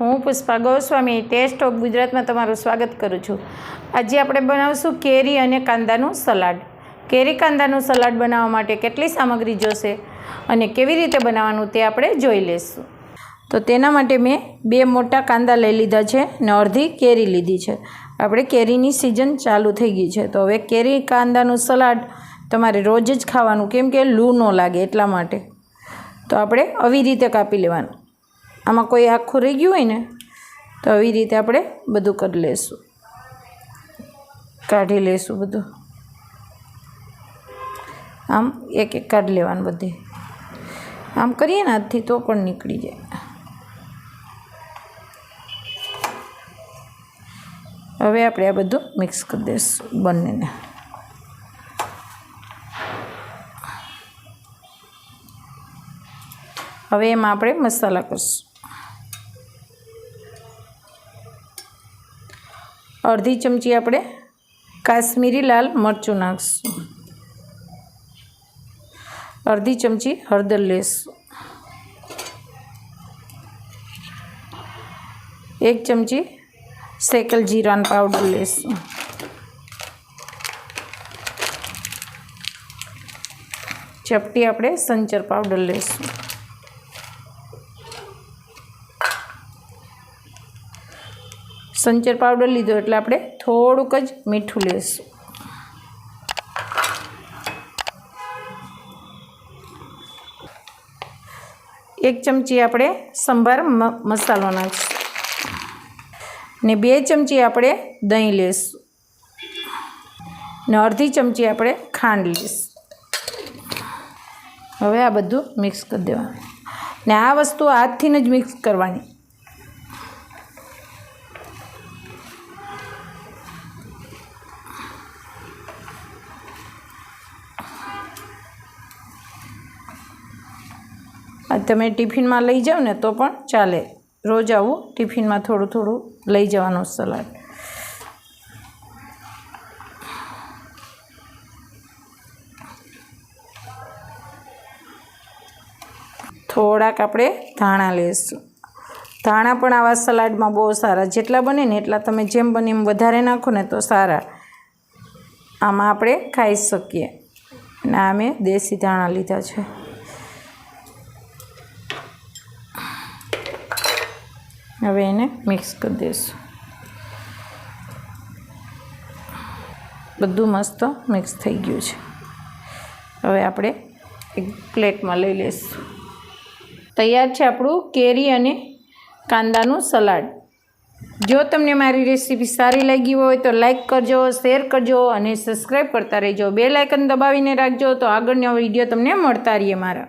હું Pushpa Goswami, test of ગુજરાતમાં તમારું સ્વાગત કરું છું. આજે આપણે બનાવશું કેરી અને કાંદાનું સલાડ. કેરી કાંદાનું સલાડ બનાવવા માટે કેટલી સામગ્રી જોશે અને કેવી રીતે બનાવવાનું તે આપણે જોઈ લઈશું. તો તેના માટે મેં બે મોટા કાંદા લઈ લીધા છે અને અડધી કેરી લીધી છે. આપણે કેરીની સિઝન ચાલુ થઈ ગઈ છે. તો હવે કેરી કાંદાનું સલાડ તમારે રોજ જ ખાવાનું, કેમ કે લૂ ન લાગે એટલા માટે. તો આપણે આવી રીતે કાપી લેવાનું. આમાં કોઈ આખું રહી ગયું હોય ને, તો આવી રીતે આપણે બધું કરી લઈશું કાઢી લઈશું બધું. આમ એક એક કાઢી લેવાનું બધી. આમ કરીએ ને હાથથી તો પણ નીકળી જાય. હવે આપણે આ બધું મિક્સ કરી દઈશું બંનેને. હવે એમાં આપણે મસાલા કરીશું. અડધી ચમચી આપણે કાશ્મીરી લાલ મરચું નાખીશું. અડધી ચમચી હળદર લેશું. એક ચમચી સેકલ જીરાનો પાવડર લેશું. ચપટી આપણે સંચર પાવડર લેશું. સંચર પાવડર લીધો એટલે આપણે થોડુંક જ મીઠું લેશું. એક ચમચી આપણે સંભાર મસાલો નાખીશું. ને બે ચમચી આપણે દહીં લેશું. ને અડધી ચમચી આપણે ખાંડ લઈશું હવે આ બધું મિક્સ કરી દેવાનું. ને આ વસ્તુ હાથથી જ મિક્સ કરવાની. તમે ટિફિનમાં લઈ જાઓ ને તો પણ ચાલે. રોજ આવું, ટિફિનમાં થોડું થોડું લઈ જવાનું સલાડ. થોડાક આપણે ધાણા લઈશું ધાણા પણ આવા સલાડમાં બહુ સારા. જેટલા બને ને એટલા તમે જેમ બને એમ વધારે નાખો ને તો સારા. આમાં આપણે ખાઈ શકીએ. અને આ મેં દેશી ધાણા લીધા છે. હવે એને મિક્સ કરી દઈશું બધું મસ્ત મિક્સ થઈ ગયું છે. હવે આપણે એક પ્લેટમાં લઈ લઈશું. તૈયાર છે આપણું કેરી અને કાંદાનું સલાડ. જો તમને મારી રેસીપી સારી લાગી હોય તો લાઈક કરજો શેર કરજો અને સબસ્ક્રાઈબ કરતા રહેજો. બે લાઇકન દબાવીને રાખજો તો આગળનો વીડિયો તમને મળતા રહીએ મારા.